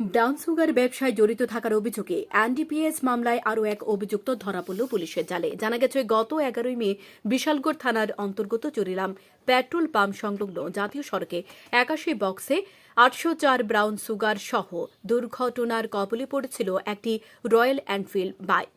Brown sugar ব্যবসায় জড়িত থাকার অভিযোগে এনডিপিএস মামলায় আরও এক অভিযুক্ত ধরা পড়ল পুলিশের জালে। জানা গেছে, গত এগারোই মে বিশালগড় থানার অন্তর্গত চরিলাম পেট্রোল পাম্প সংলগ্ন জাতীয় সড়কে একাশি বক্সে আটশো চার ব্রাউন সুগার সহ দুর্ঘটনার কবলে পড়েছিল একটি রয়্যাল এনফিল্ড বাইক।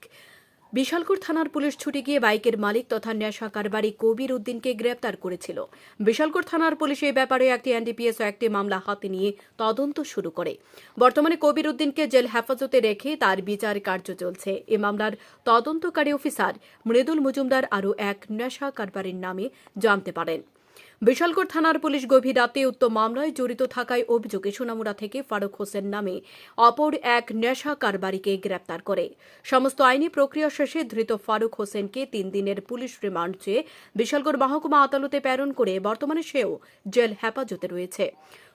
বিশালগড় থানার পুলিশ ছুটে গিয়ে বাইকের মালিক তথা ন্যাশা কারবারি কবির উদ্দিনকে গ্রেপ্তার করেছিল। বিশালগড় থানার পুলিশ এই ব্যাপারে একটি এনডিপিএস ও একটি মামলা হাতে নিয়ে তদন্ত শুরু করে। বর্তমানে কবির উদ্দিনকে জেল হেফাজতে রেখে তার বিচার কার্য চলছে। এ মামলার তদন্তকারী অফিসার মৃদুল মজুমদার আরও এক ন্যাশা কারবারির নামে জানতে পারেন। বিশালগড় থানার পুলিশ গভীর রাতে উক্ত মামলায় জড়িত থাকায় অভিযোগে সোনামুড়া থেকে ফারুক হোসেন নামে অপর এক নেশা কারবারিকে গ্রেপ্তার করে। সমস্ত আইনি প্রক্রিয়া শেষে ধৃত ফারুক হোসেনকে তিন দিনের পুলিশ রিমান্ড চেয়ে বিশালগড় মহকুমা আদালতে প্রেরণ করে বর্তমানে সেও জেল হেফাজতে রয়েছে।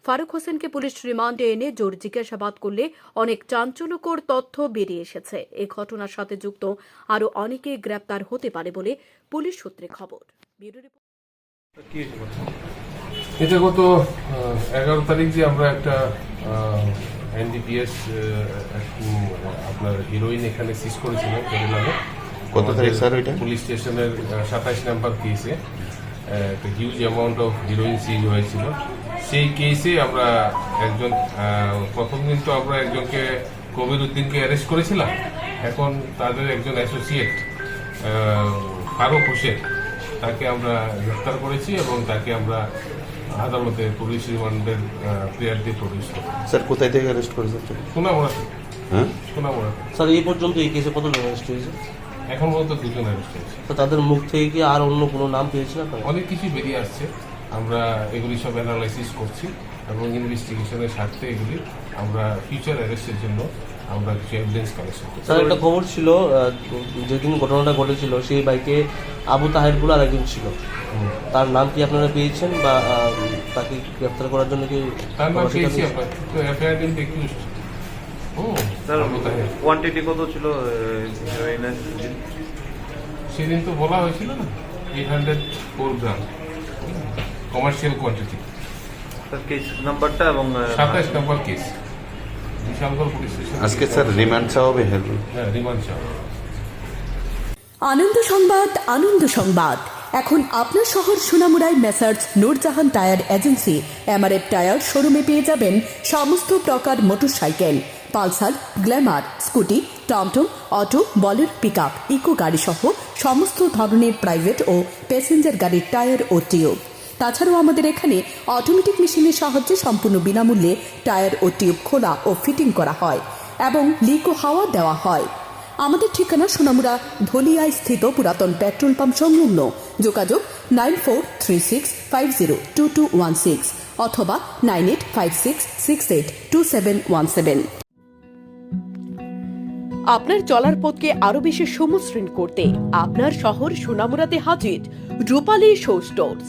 ফারুক হোসেনকে পুলিশ রিমান্ডে এনে জোর জিজ্ঞাসাবাদ করলে অনেক চাঞ্চল্যকর তথ্য বেরিয়ে এসেছে। এই ঘটনার সাথে যুক্ত আরও অনেকে গ্রেপ্তার হতে পারে বলে পুলিশ সূত্রে খবর। এটা গত এগারো তারিখ যে আমরা একটা এনডিপিএস আপনার হিরোইন এখানে সিজ করেছিলাম কেরালাতে কত তারিখ স্যার ওইটা? পুলিশ স্টেশনের সাতাইশ নাম্বার কেসে একটা huge amount of heroin seize হয়েছিল। সেই কেসে আমরা একজন প্রথম দিন তো আমরা একজনকে কবির উদ্দিনকে অ্যারেস্ট করেছিলাম। এখন তাদের একজন অ্যাসোসিয়েট ফারুক হোসেন তাকে আমরা গ্রেফতার করেছি এবং তাকে আমরা আদালতে পুলিশ রিমান্ডের প্রেয়ার দিয়ে প্রবেশ করি। স্যার কোথায় থেকে অ্যারেস্ট করেছে সোনামুড়া। হ্যাঁ? সোনামুড়া। স্যার এই পর্যন্ত এই কেসে কতজন অ্যারেস্ট হয়েছে? এখন পর্যন্ত দুজন অ্যারেস্ট হয়েছে। তো তাদের মুখ থেকে কি আর অন্য কোনো নাম পেয়েছে না অনেক কিছু বেরিয়ে আসছে। আমরা এগুলি সব অ্যানালাইসিস করছি। এবং ইনভেস্টিগেশনের স্বার্থে এগুলি আমরা ফিউচার অ্যারেস্টের জন্য আমরা কিছু এভিডেন্স কালেকশন করছি। স্যার একটা খবর ছিল যেদিন ঘটনাটা ঘটেছিল সেই বাইকে আবু তাহের বলে আরেকজন ছিল। তার নাম কি আপনারা পেয়েছেন বা তাকে গ্রেপ্তার করার জন্য কি তার নাম পেয়েছি আমরা তো এফআইআর কিন্তু স্যার কোয়ান্টিটি কত ছিল সেদিন তো বলা হয়েছিল না eight hundred four gram commercial quantity sir case নাম্বারটা এবং আহ, number case. Bishalgarh police station. আজকে স্যার রিমান্ড চাওয়া হবে হ্যাঁ রিমান্ড চাওয়া আনন্দ সংবাদ আনন্দ সংবাদ। এখন আপনার শহর সুনামুড়ায় messrs Nurjahan tyre agency. MRF tyre শোরুমে পেয়ে যাবেন সমস্ত প্রকার মোটরসাইকেল। পালসার গ্ল্যামার স্কুটি টমটম অটো বলের পিক আপ ইকো গাড়ি সহ সমস্ত ধরনের প্রাইভেট ও প্যাসেঞ্জার গাড়ির টায়ার ও টিউব। তাছাড়াও আমাদের এখানে অটোমেটিক মেশিনের সাহায্যে সম্পূর্ণ বিনামূল্যে টায়ার ও টিউব খোলা ও ফিটিং করা হয় এবং লিক ও হাওয়া দেওয়া হয়। আমাদের ঠিকানা সোনামুড়া ধলিয়ায় স্থিত পুরাতন পেট্রোল পাম্প সংলগ্ন। যোগাযোগ nine four three six five zero two two one six অথবা nine eight five six six eight two seven one seven আপনার চলার পথকে আরও বেশি সমশ্রীন করতে আপনার শহর সোনামুরাতে হাজির রূপালী show stores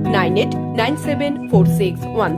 nine eight nine seven four six one